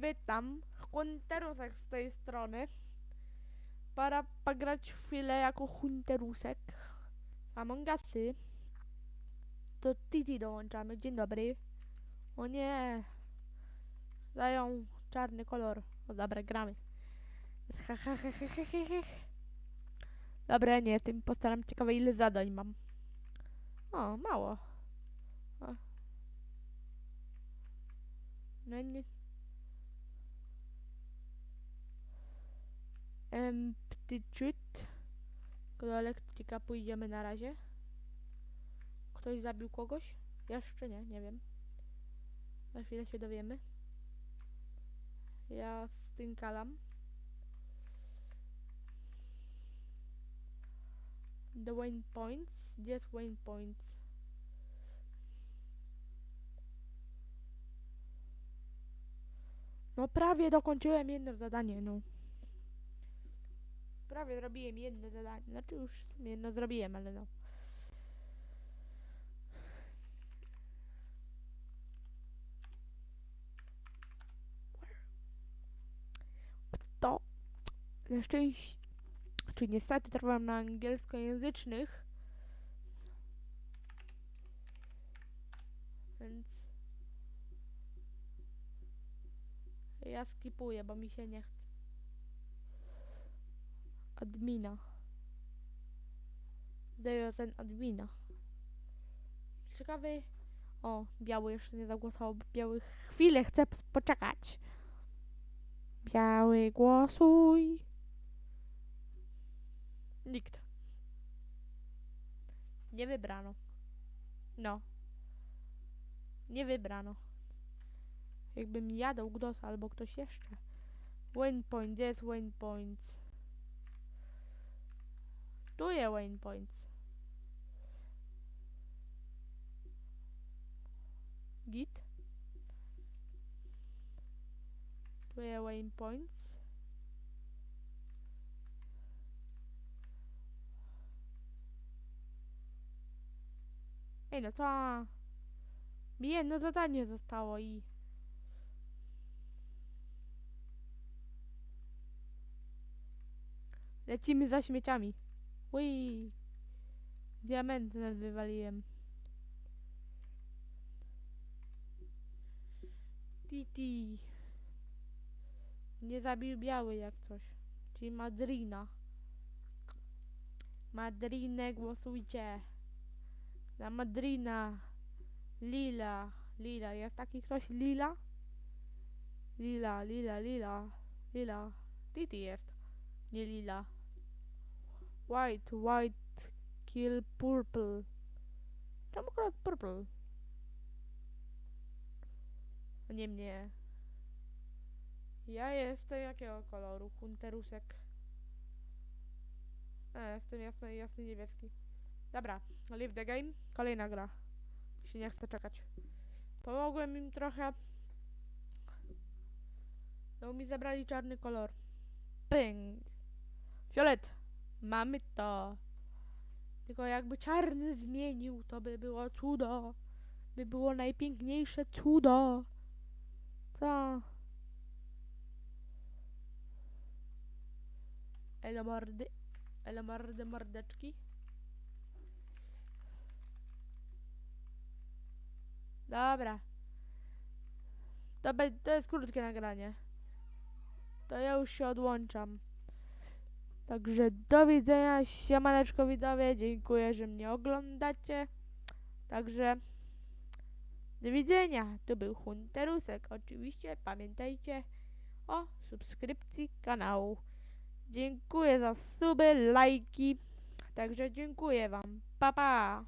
Witam, Hunterusek z tej strony. Para pograć chwilę jako Hunterusek. Among Usy. Do Titi dołączamy. Dzień dobry. O nie. Dają czarny kolor. O dobra, gramy. Dobra, nie jestem. Postaram ciekawe ile zadań mam. O, mało. No nie. Emptychut. Do elektryka pójdziemy na razie. Ktoś zabił kogoś? Jeszcze nie, nie wiem. Za chwilę się dowiemy. Ja stynkalam. The Wayne Points. Gdzie jest Wayne Points? No prawie dokończyłem jedno zadanie, no. Prawie zrobiłem jedno zadanie. Znaczy już jedno zrobiłem, ale no. Kto? Na szczęście, czy niestety trwam na angielskojęzycznych. Więc ja skipuję, bo mi się nie chce. Admina. Zajął ten admina. Ciekawy. O, biały jeszcze nie zagłosował. Biały chwilę chce p- poczekać. Biały głosuj. Nikt. Nie wybrano. No. Nie wybrano. Jakbym jadał głos albo ktoś jeszcze. Wayne Point, gdzie jest Wayne Point? Tu jest Wayne Points. Git. Jest Wayne Points. Ej, no co? Mi jedno zadanie zostało i... Lecimy za śmieciami. Ui. Diamenty nas wywaliłem. Titi. Nie zabił biały jak coś. Czyli Madrina. Madrinę głosujcie. Na Madrina. Lila. Lila. Jest taki ktoś Lila? Lila, Lila, Lila. Lila. Titi jest. Nie Lila. White, white, kill purple. Czemu akurat purple? A nie mnie. Ja jestem jakiego koloru? Hunterusek. A, jestem jasny, jasny niebieski. Dobra, leave the game. Kolejna gra. Się nie chcę czekać. Pomogłem im trochę. No mi zabrali czarny kolor. Ping. Fiolet. Mamy to. Tylko jakby czarny zmienił, to by było cudo. By było najpiękniejsze cudo. Co? Elo mordy. Elo mordy, mordeczki. Dobra. To, be, to jest krótkie nagranie. To ja już się odłączam. Także do widzenia, siemaneczko widzowie, dziękuję, że mnie oglądacie. Także do widzenia, to był Hunterusek. Oczywiście pamiętajcie o subskrypcji kanału. Dziękuję za suby, lajki. Także dziękuję wam. Pa pa!